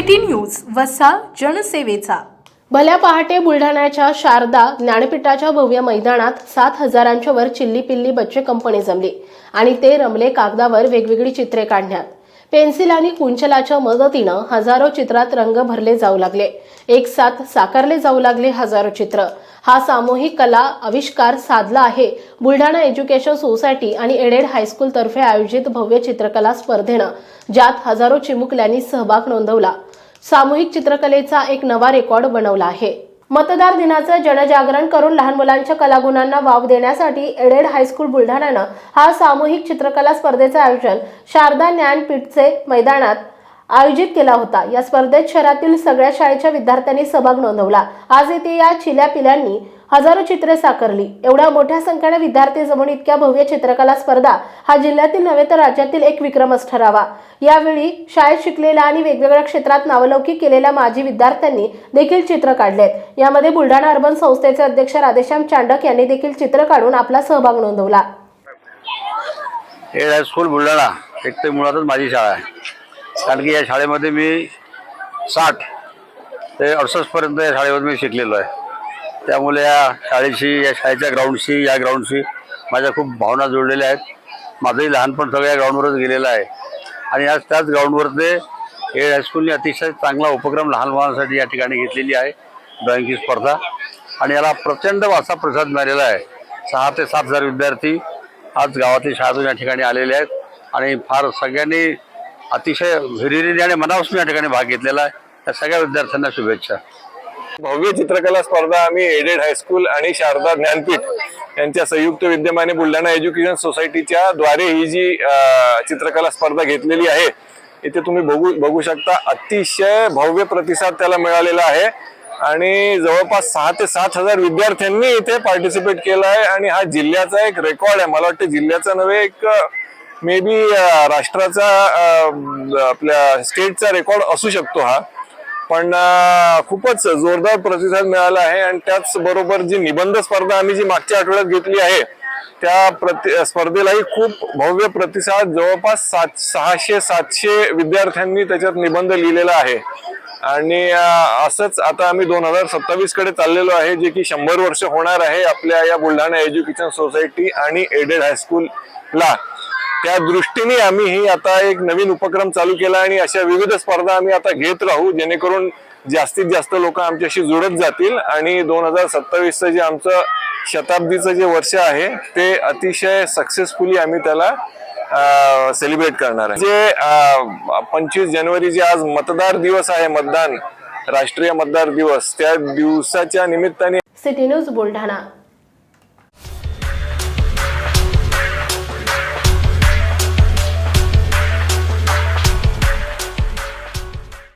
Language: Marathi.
सिटी न्यूज वसा जनसेवेचा. भल्या पहाटे बुलढाण्याच्या शारदा ज्ञानपीठाच्या भव्य मैदानात सात हजारांच्या वर चिल्ली पिल्ली बच्चे कंपनी जमली आणि ते रमले कागदावर वेगवेगळी चित्रे काढण्यात. पेन्सिल आणि कुंचलाच्या मदतीनं हजारो चित्रात रंग भरले जाऊ लागले. एक साथ साकारले जाऊ लागले हजारो चित्र. हा सामूहिक कला आविष्कार साधला आहे बुलढाणा एज्युकेशन सोसायटी आणि एडेड हायस्कूल तर्फे आयोजित भव्य चित्रकला स्पर्धेनं ज्यात हजारो चिमुकल्यांनी सहभाग नोंदवला. सामूहिक चित्रकलेचा एक नवा रेकॉर्ड बनवला आहे. मतदार दिनाचं जनजागरण करून लहान मुलांच्या कलागुणांना वाव देण्यासाठी एडेड हायस्कूल बुलढाण्यानं हा सामूहिक चित्रकला स्पर्धेचं आयोजन शारदा ज्ञानपीठचे मैदानात आयोजित केला होता. या स्पर्धेत शहरातील सगळ्या शाळेच्या विद्यार्थ्यांनी सहभाग नोंदवला. आज येथे या चिल्या पिल्यांनी हजारो चित्रे साकारली. एवढ्या मोठ्या संख्येने विद्यार्थी जमून इतक्या भव्य चित्रकला स्पर्धा हा जिल्ह्यातील नव्हे तर राज्यातील एक विक्रमच ठरावा. यावेळी शाळेत शिकलेल्या आणि वेगवेगळ्या क्षेत्रात नावलौकिक केलेल्या माजी विद्यार्थ्यांनी देखील चित्र काढलेत. यामध्ये बुलढाणा अर्बन संस्थेचे अध्यक्ष राधेश्याम चांडक यांनी देखील चित्र काढून आपला सहभाग नोंदवला. हे स्कूल बुलढाणा. एक तर मुळातच माझी शाळा आहे. कारण की या शाळेमध्ये मी साठ ते अडुसष्टपर्यंत या शाळेवर मी शिकलेलो आहे. त्यामुळे या शाळेशी या शाळेच्या ग्राउंडशी या ग्राउंडशी माझ्या खूप भावना जोडलेल्या आहेत. माझंही लहानपण सगळं या ग्राउंडवरच गेलेलं आहे. आणि आज त्याच ग्राउंडवर ते एड हायस्कूलने अतिशय चांगला उपक्रम लहान मुलांसाठी या ठिकाणी घेतलेली आहे. ड्रॉइंगची स्पर्धा. आणि याला प्रचंड असा प्रसाद मिळालेला आहे. सहा ते सात हजार विद्यार्थी आज गावातील शाळेतून या ठिकाणी आलेले आहेत. आणि फार सगळ्यांनी अतिशय हिरिरीने आणि मनापासून या ठिकाणी भाग घेतलेला आहे. त्या सगळ्या विद्यार्थ्यांना शुभेच्छा. भव्य चित्रकला स्पर्धा आम्ही एडेड हायस्कूल आणि शारदा ज्ञानपीठ यांच्या संयुक्त विद्यमाने बुलढाणा एज्युकेशन सोसायटीच्या द्वारे ही जी चित्रकला स्पर्धा घेतलेली आहे इथे तुम्ही बघू बघू शकता. अतिशय भव्य प्रतिसाद त्याला मिळालेला आहे. आणि जवळपास सहा ते सात हजार विद्यार्थ्यांनी इथे पार्टिसिपेट केलं आहे. आणि हा जिल्ह्याचा एक रेकॉर्ड आहे. मला वाटतं जिल्ह्याचा नव्हे एक मे बी राष्ट्राचा आपल्या स्टेटचा रेकॉर्ड असू शकतो हा. पण खूपच जोरदार प्रतिसाद मिळाला आहे आणि त्याचबरोबर जी निबंध स्पर्धा आम्ही जी मागच्या आठवड्यात घेतली आहे त्या प्रति स्पर्धेलाही खूप भव्य प्रतिसाद जवळपास सात सहाशे सातशे विद्यार्थ्यांनी त्याच्यात निबंध लिहिलेला आहे. आणि असंच आता आम्ही दोन हजार सत्तावीसकडे चाललेलो आहे जे की शंभर वर्ष होणार आहे आपल्या या बुलढाणा एज्युकेशन सोसायटी आणि एडेड हायस्कूलला. त्या दृष्टीने आम्ही ही आता एक नवीन उपक्रम चालू केला आणि अशा विविध स्पर्धा आम्ही आता घेत राहू जेणेकरून जास्तीत जास्त लोक आमच्याशी जुळत जातील. आणि दोन हजार सत्तावीसचं जे आमचं शताब्दीचं जे वर्ष आहे ते अतिशय सक्सेसफुली आम्ही त्याला सेलिब्रेट करणार आहे. जे पंचवीस जानेवारी जे आज मतदार दिवस आहे मतदान राष्ट्रीय मतदार दिवस त्या दिवसाच्या निमित्ताने सिटी न्यूज बुलढाणा.